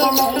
Baby.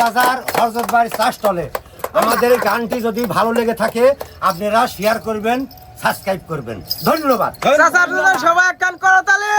বাজার আমাদের গানটি যদি ভালো লেগে থাকে আপনারা শেয়ার করবেন সাবস্ক্রাইব করবেন। ধন্যবাদ। সবাই গান করো তাহলে।